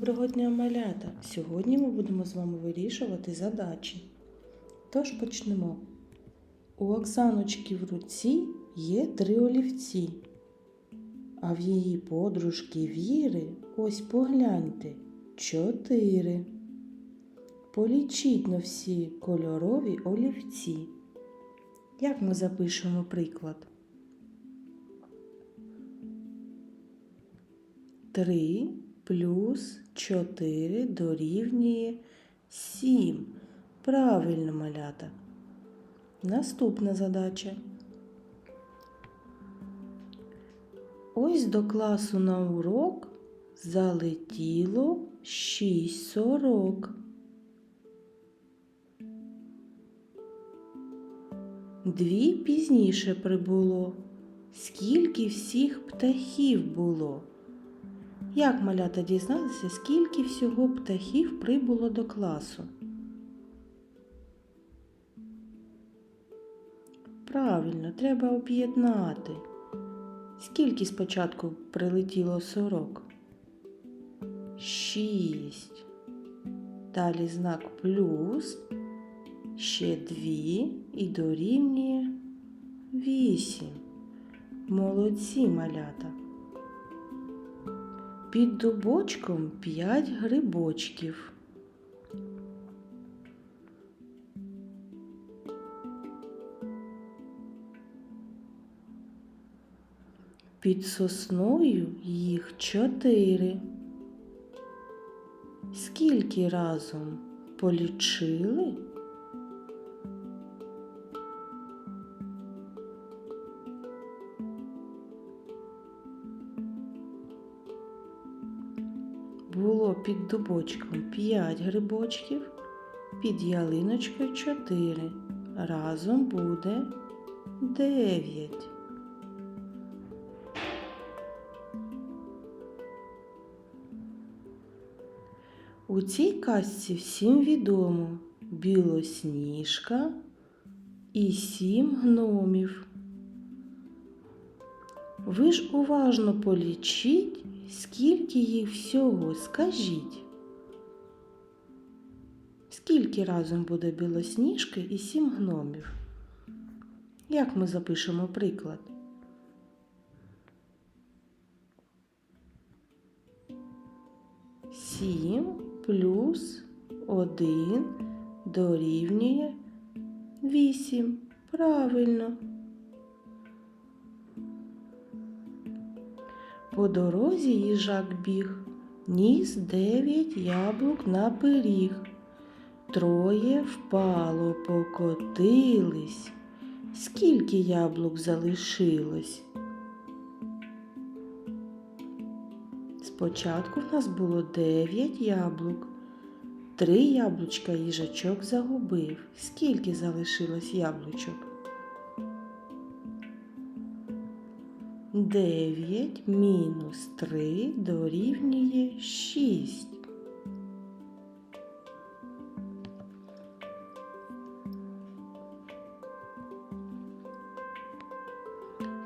Доброго дня, малята! Сьогодні ми будемо з вами вирішувати задачі. Тож почнемо. У Оксаночки в руці є три олівці, а в її подружки Віри ось погляньте чотири. Полічіть на всі кольорові олівці. Як ми запишемо приклад? Три плюс 4 дорівнює 7. Правильно, малята. Наступна задача. Ось до класу на урок залетіло 6 сорок. Дві пізніше прибуло. Скільки всіх птахів було? Як малята дізналися, скільки всього птахів прибуло до класу? Правильно, треба об'єднати. Скільки спочатку прилетіло сорок? Шість. Далі знак плюс. Ще дві і дорівнює вісім. Молодці малята. Під дубочком п'ять грибочків. Під сосною їх чотири. Скільки разом полічили? Було під дубочком п'ять грибочків, під ялиночкою чотири. Разом буде дев'ять. У цій казці всім відомо білосніжка і сім гномів. Ви ж уважно полічіть, скільки їх всього, скажіть. Скільки разом буде білосніжки і сім гномів? Як ми запишемо приклад? Сім плюс один дорівнює вісім. Правильно. По дорозі їжак біг, ніс дев'ять яблук на пиріг. Троє впало, покотились. Скільки яблук залишилось? Спочатку в нас було дев'ять яблук. Три яблучка їжачок загубив. Скільки залишилось яблучок? Дев'ять мінус три дорівнює шість.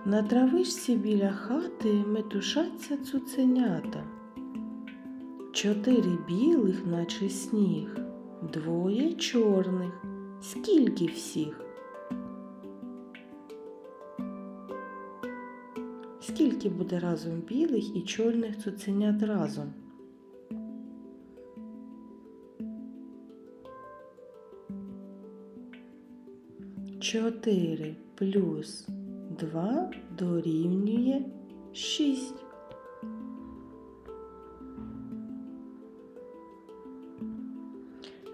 На травишці біля хати метушаться цуценята. Чотири білих, наче сніг, двоє чорних. Скільки всіх? Скільки буде разом білих і чорних цуценят разом? Чотири плюс два дорівнює шість.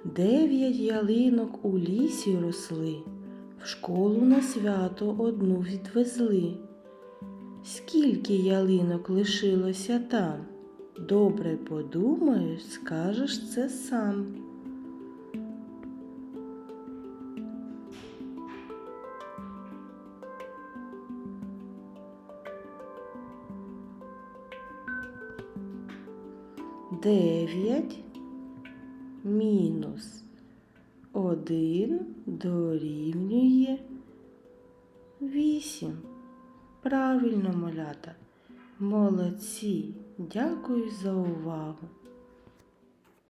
Дев'ять ялинок у лісі росли, в школу на свято одну відвезли. Скільки ялинок лишилося там? Добре подумаєш, скажеш це сам. Дев'ять мінус один дорівнює вісім. Правильно, малята. Молодці. Дякую за увагу.